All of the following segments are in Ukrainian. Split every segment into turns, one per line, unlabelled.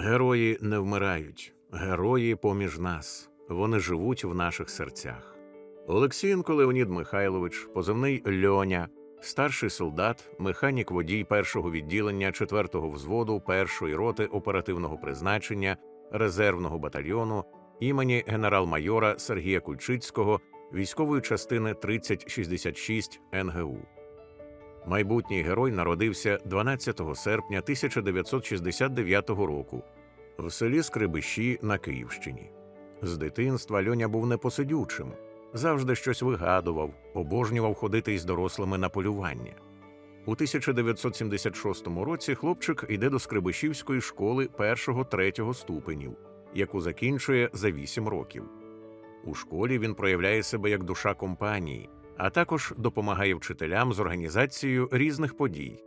Герої не вмирають, герої поміж нас. Вони живуть в наших серцях. Олексієнко Леонід Михайлович, позивний Льоня, старший солдат, механік водій першого відділення 4-го взводу першої роти оперативного призначення резервного батальйону імені генерал-майора Сергія Кульчицького військової частини 3066 НГУ. Майбутній герой народився 12 серпня 1969 року в селі Скрибищі на Київщині. З дитинства Льоня був непосидючим, завжди щось вигадував, обожнював ходити із дорослими на полювання. У 1976 році хлопчик йде до Скрибищівської школи першого-третього ступенів, яку закінчує за 8 років. У школі він проявляє себе як душа компанії, а також допомагає вчителям з організацією різних подій.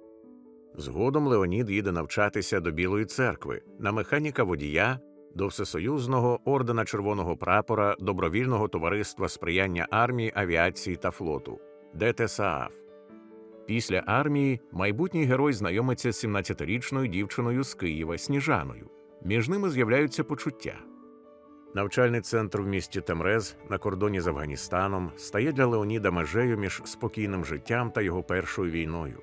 Згодом Леонід їде навчатися до Білої церкви на механіка водія до Всесоюзного ордена Червоного прапора Добровільного товариства сприяння армії, авіації та флоту ДТСААФ. Після армії майбутній герой знайомиться з 17-річною дівчиною з Києва Сніжаною. Між ними з'являються почуття. Навчальний центр в місті Темрез на кордоні з Афганістаном стає для Леоніда межею між спокійним життям та його першою війною.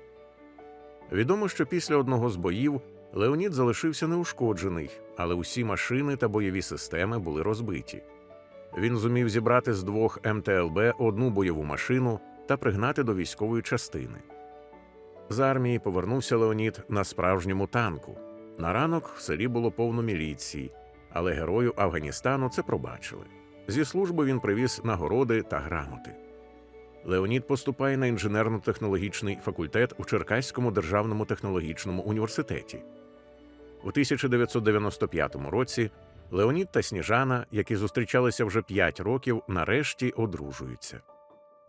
Відомо, що після одного з боїв Леонід залишився неушкоджений, але усі машини та бойові системи були розбиті. Він зумів зібрати з двох МТЛБ одну бойову машину та пригнати до військової частини. З армії повернувся Леонід на справжньому танку. На ранок в селі було повно міліції, але герою Афганістану це пробачили. Зі служби він привіз нагороди та грамоти. Леонід поступає на інженерно-технологічний факультет у Черкаському державному технологічному університеті. У 1995 році Леонід та Сніжана, які зустрічалися вже 5 років, нарешті одружуються.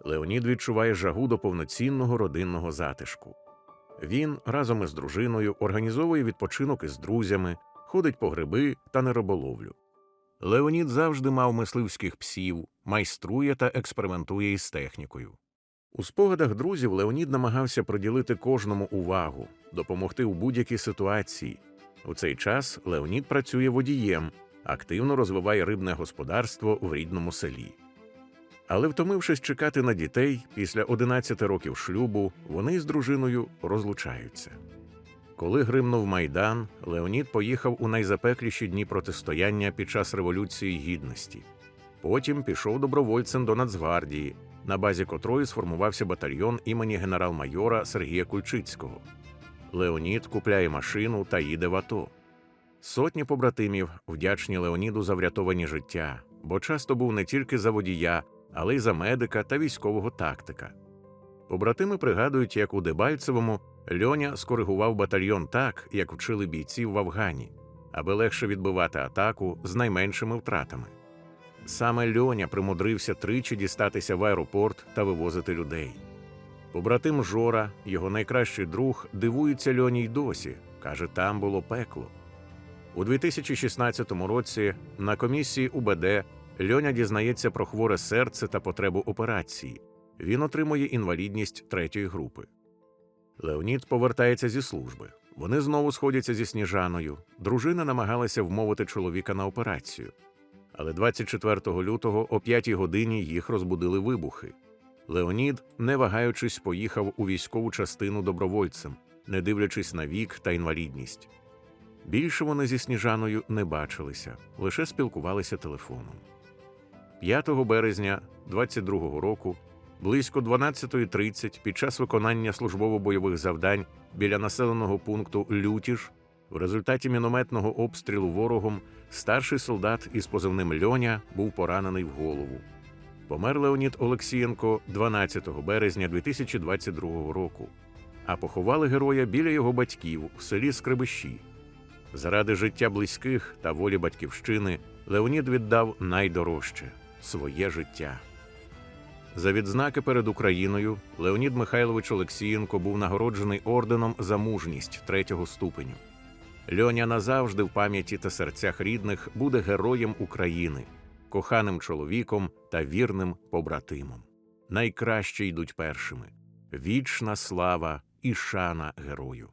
Леонід відчуває жагу до повноцінного родинного затишку. Він разом із дружиною організовує відпочинок із друзями, ходить по гриби та на риболовлю. Леонід завжди мав мисливських псів, майструє та експериментує із технікою. У спогадах друзів Леонід намагався приділити кожному увагу, допомогти у будь-якій ситуації. У цей час Леонід працює водієм, активно розвиває рибне господарство в рідному селі. Але, втомившись чекати на дітей, після 11 років шлюбу вони з дружиною розлучаються. Коли гримнув майдан, Леонід поїхав у найзапекліші дні протистояння під час Революції Гідності. Потім пішов добровольцем до Нацгвардії, на базі котрої сформувався батальйон імені генерал-майора Сергія Кульчицького. Леонід купляє машину та їде в АТО. Сотні побратимів вдячні Леоніду за врятовані життя, бо часто був не тільки за водія, але й за медика та військового тактика. Побратими пригадують, як у Дебальцевому Льоня скоригував батальйон так, як вчили бійців в Афгані, аби легше відбивати атаку з найменшими втратами. Саме Льоня примудрився тричі дістатися в аеропорт та вивозити людей. Побратим Жора, його найкращий друг, дивується Льоні й досі, каже, там було пекло. У 2016 році на комісії УБД Льоня дізнається про хворе серце та потребу операції. Він отримує інвалідність третьої групи. Леонід повертається зі служби. Вони знову сходяться зі сніжаною. Дружина намагалася вмовити чоловіка на операцію. Але 24 лютого о 5 годині їх розбудили вибухи. Леонід, не вагаючись, поїхав у військову частину добровольцем, не дивлячись на вік та інвалідність. Більше вони зі сніжаною не бачилися, лише спілкувалися телефоном. 5 березня 22-го року, близько 12.30 під час виконання службово-бойових завдань біля населеного пункту Лютіж, в результаті мінометного обстрілу ворогом старший солдат із позивним Льоня був поранений в голову. Помер Леонід Олексієнко 12 березня 2022 року, а поховали героя біля його батьків в селі Скребищі. Заради життя близьких та волі батьківщини Леонід віддав найдорожче своє життя. За відзнаки перед Україною Леонід Михайлович Олексієнко був нагороджений орденом за мужність третього ступеню. Льоня назавжди в пам'яті та серцях рідних буде героєм України, коханим чоловіком та вірним побратимом. Найкраще йдуть першими. Вічна слава і шана герою.